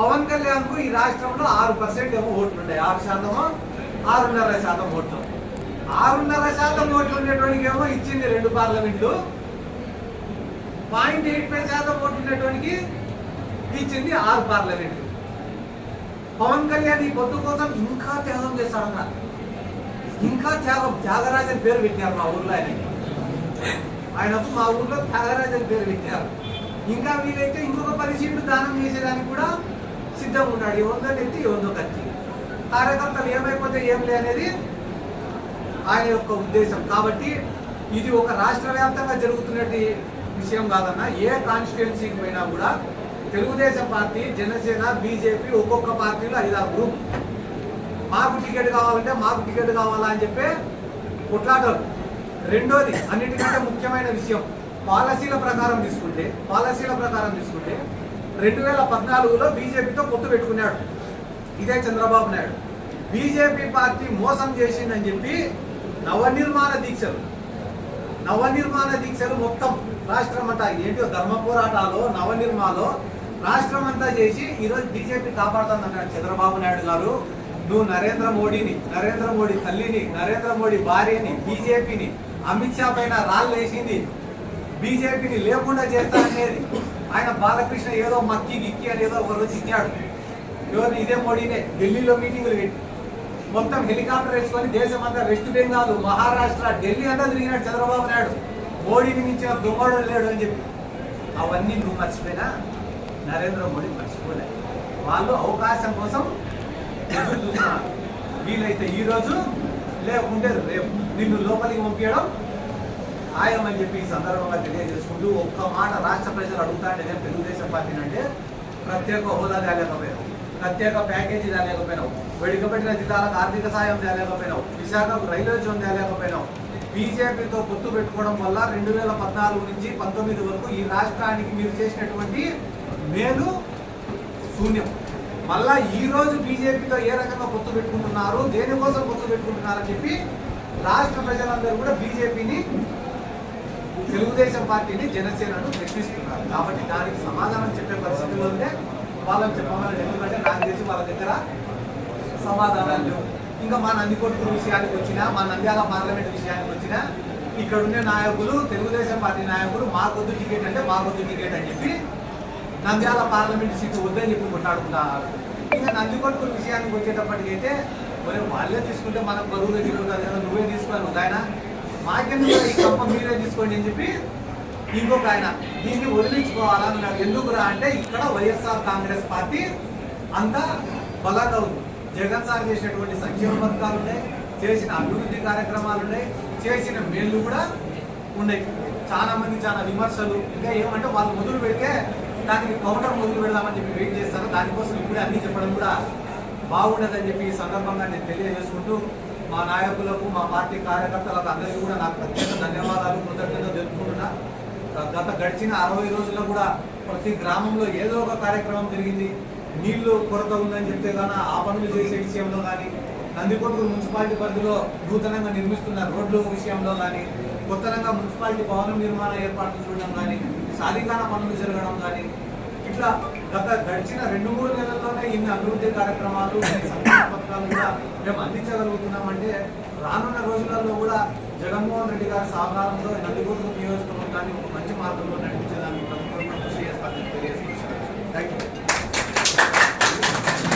పవన్ కళ్యాణ్కు ఈ రాష్ట్రంలో ఆరు పర్సెంట్ ఏమో ఓట్లు ఉన్నాయి ఆరు శాతమో? ఆరున్నర శాతం ఓట్లు. ఆరున్నర శాతం ఓట్లు ఉండేటువంటి ఏమో ఇచ్చింది రెండు పార్లమెంట్లు. పాయింట్ ఎయిట్ ఫైవ్ శాతం ఓట్లు ఉండేటువంటి ఇచ్చింది ఆరు పార్లమెంట్లు. పవన్ కళ్యాణ్ ఈ పొత్తు కోసం ఇంకా త్యాగం చేస్తాడన్న ఇంకా త్యాగం. త్యాగరాజన్ పేరు పెట్టారు మా ఊర్లో ఆయనకి. ఆయనకు మా ఊర్లో త్యాగరాజన్ పేరు పెట్టారు. ఇంకా వీలైతే ఇంకొక పది సీట్లు దానం చేసేదానికి కూడా సిద్ధంగా ఉన్నాడు ఏముందో నెత్తి ఏముందో కత్తి. కార్యకర్తలు ఏమైపోతే ఏం లే అనేది ఆయన యొక్క ఉద్దేశం. కాబట్టి ఇది ఒక రాష్ట్ర వ్యాప్తంగా జరుగుతున్నటువంటి విషయం కాదన్న ఏ కాన్స్టిట్యున్సీకి పోయినా కూడా తెలుగుదేశం పార్టీ జనసేన బీజేపీ ఒక్కొక్క పార్టీలో ఐదారు గ్రూప్ మాకు టికెట్ కావాలంటే మాకు టికెట్ కావాలా అని చెప్పి కొట్లాటలు. రెండోది అన్నిటికంటే ముఖ్యమైన విషయం పాలసీల ప్రకారం తీసుకుంటే పాలసీల ప్రకారం తీసుకుంటే రెండు వేల పద్నాలుగులో బీజేపీతో పొత్తు పెట్టుకున్నాడు. ఇదే చంద్రబాబు నాయుడు. బీజేపీ పార్టీ మోసం చేసిందని చెప్పి నవనిర్మాణ దీక్షలు నవనిర్మాణ దీక్షలు మొత్తం రాష్ట్రం అంతా ఏంటో ధర్మ పోరాటాలు నవనిర్మాలో రాష్ట్రం అంతా చేసి ఈరోజు బీజేపీ కాపాడుతుందన్నాడు చంద్రబాబు నాయుడు గారు. నువ్వు నరేంద్ర మోడీని నరేంద్ర మోడీ తల్లిని నరేంద్ర మోడీ భార్యని బీజేపీని అమిత్ షా పైన రాళ్ళు వేసింది. బీజేపీని లేకుండా చేస్తాననేది ఆయన బాలకృష్ణ ఏదో మక్కి గిక్కి అని ఏదో ఒక రోజు ఇచ్చాడు. ఎవరు ఇదే మోడీనే. ఢిల్లీలో మీటింగులు పెట్టి. మొత్తం హెలికాప్టర్ వేసుకొని దేశం అంతా వెస్ట్ బెంగాల్ మహారాష్ట్ర ఢిల్లీ అంతా తిరిగినాడు చంద్రబాబు నాయుడు. మోడీని మించిన దుమ్మడు లేడు అని చెప్పి. అవన్నీ నువ్వు మర్చిపోయినా? నరేంద్ర మోడీ మర్చిపోలే. వాళ్ళు అవకాశం కోసం చూస్తున్నారు. వీలైతే ఈరోజు లేకుంటే రేపు. నిన్ను లోపలికి పంపించడం ఖాయమని చెప్పి ఈ సందర్భంగా తెలియజేసుకుంటూ ఒక్క మాట రాష్ట్ర ప్రజలు అడుగుతాంటే తెలుగుదేశం పార్టీని అంటే ప్రత్యేక హోదా తేలేకపోయినావు ప్రత్యేక ప్యాకేజీ తేలేకపోయినావు వెడికబెట్టిన జిల్లాలకు ఆర్థిక సాయం తేలేకపోయినావు విశాఖకు రైల్వే జోన్ తేలేకపోయినావు బీజేపీతో పొత్తు పెట్టుకోవడం వల్ల రెండు వేల పద్నాలుగు నుంచి పంతొమ్మిది వరకు ఈ రాష్ట్రానికి మీరు చేసినటువంటి మేలు శూన్యం. మళ్ళా ఈ రోజు బీజేపీతో ఏ రకంగా పొత్తు పెట్టుకుంటున్నారు దేనికోసం పొత్తు పెట్టుకుంటున్నారని చెప్పి రాష్ట్ర ప్రజలందరూ కూడా బీజేపీని తెలుగుదేశం పార్టీని జనసేనను ప్రశ్నిస్తున్నారు. కాబట్టి దానికి సమాధానం చెప్పే పరిస్థితిలో ఉంటే వాళ్ళని చెప్పమని ఎందుకంటే నాకు తెలిసి వాళ్ళ దగ్గర సమాధానాలు లేవు. ఇంకా మా నందికొట్టు విషయానికి వచ్చినా మా నంద్యాల పార్లమెంట్ విషయానికి వచ్చినా ఇక్కడ ఉండే నాయకులు తెలుగుదేశం పార్టీ నాయకులు మాకొద్దు టికెట్ అంటే మాకొద్దు టికెట్ అని చెప్పి నంద్యాల పార్లమెంట్ సీటు వద్దని చెప్పి కొట్లాడుకుంటారు ఇంకా నందికొట్టు విషయానికి వచ్చేటప్పటికైతే మరి వాళ్ళే తీసుకుంటే మనకు బరువు తగ్గిపోతుంది కదా నువ్వే తీసుకోవాలి ఆయన. మాకెందుకు ఈ కప్ప మీరే తీసుకోండి అని చెప్పి ఇంకొక ఆయన దీన్ని వదిలించుకోవాలని నాకు ఎందుకురా? అంటే ఇక్కడ వైఎస్ఆర్ కాంగ్రెస్ పార్టీ అంత బలంగా ఉంది. జగన్ సార్ చేసినటువంటి సంక్షేమ పథకాలు ఉన్నాయి చేసిన అభివృద్ధి కార్యక్రమాలు ఉన్నాయి చేసిన మేళ్ళు కూడా ఉన్నాయి. చాలా మంది చాలా విమర్శలు ఇంకా ఏమంటే వాళ్ళు మొదలు పెడితే దానికి కౌంటర్ మొదలు పెడదామని చెప్పి వెయిట్ చేస్తారు. దానికోసం ఇప్పుడే అన్ని చెప్పడం కూడా బాగుండదని చెప్పి ఈ సందర్భంగా నేను తెలియజేసుకుంటూ మా నాయకులకు మా పార్టీ కార్యకర్తలకు అందరికీ కూడా నాకు ప్రత్యేక ధన్యవాదాలు కృతజ్ఞతలు తెలుపుకుంటున్నా. గత గడిచిన అరవై రోజుల్లో కూడా ప్రతి గ్రామంలో ఏదో ఒక కార్యక్రమం జరిగింది. నీళ్ళు కొరత ఉందని చెప్తే కానీ ఆ పనులు చేసే విషయంలో కానీ నందికొట్టు మున్సిపాలిటీ పరిధిలో నూతనంగా నిర్మిస్తున్న రోడ్ల విషయంలో కానీ కొత్తనంగా మున్సిపాలిటీ భవనం నిర్మాణ ఏర్పాట్లు చూడడం కానీ సాధికార పనులు జరగడం కానీ ఇట్లా గత గడిచిన రెండు మూడు నెలల్లోనే ఇన్ని అభివృద్ధి కార్యక్రమాలు పత్రాలు కూడా మేము అందించగలుగుతున్నామంటే రానున్న రోజులలో కూడా జగన్మోహన్ రెడ్డి గారి సహకారంతో నందిగుర్తు నియోజకవర్గాన్ని ఒక మంచి మార్గంలో నడిపించడానికి ప్రభుత్వం కృషి చేస్తామని తెలియజేసుకుంటున్నాను థ్యాంక్ యూ